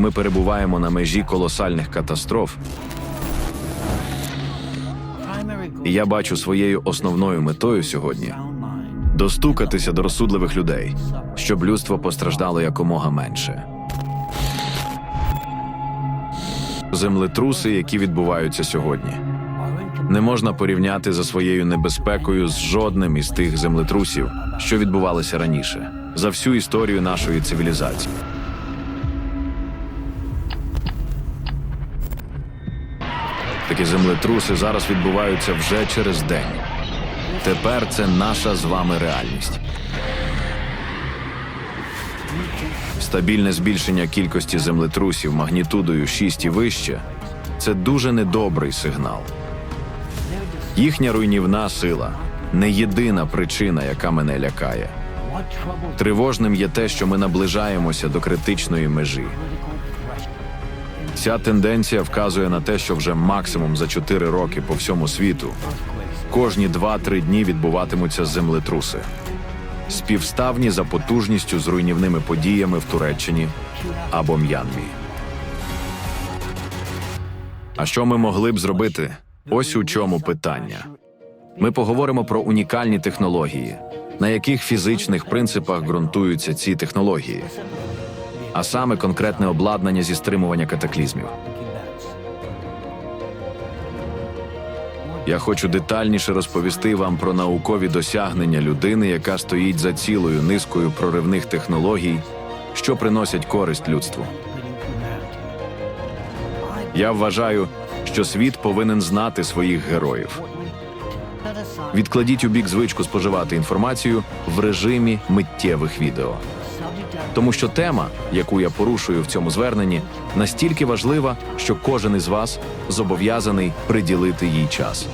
Ми перебуваємо на межі колосальних катастроф, і я бачу своєю основною метою сьогодні достукатися до розсудливих людей, щоб людство постраждало якомога менше. Землетруси, які відбуваються сьогодні, не можна порівняти за своєю небезпекою з жодним із тих землетрусів, що відбувалися раніше, за всю історію нашої цивілізації. Такі землетруси зараз відбуваються вже через день. Тепер це наша з вами реальність. Стабільне збільшення кількості землетрусів магнітудою 6 і вище це дуже недобрий сигнал. Їхня руйнівна сила не єдина причина, яка мене лякає. Тривожним є те, що ми наближаємося до критичної межі. Ця тенденція вказує на те, що вже максимум за 4 роки по всьому світу кожні 2-3 дні відбуватимуться землетруси, співставні за потужністю з руйнівними подіями в Туреччині або М'янмі. А що ми могли б зробити? Ось у чому питання. Ми поговоримо про унікальні технології, на яких фізичних принципах ґрунтуються ці технології, а саме конкретне обладнання зі стримування катаклізмів. Я хочу детальніше розповісти вам про наукові досягнення людини, яка стоїть за цілою низкою проривних технологій, що приносять користь людству. Я вважаю, що світ повинен знати своїх героїв. Відкладіть у бік звичку споживати інформацію в режимі миттєвих відео. Тому що тема, яку я порушую в цьому зверненні, настільки важлива, що кожен із вас зобов'язаний приділити їй час.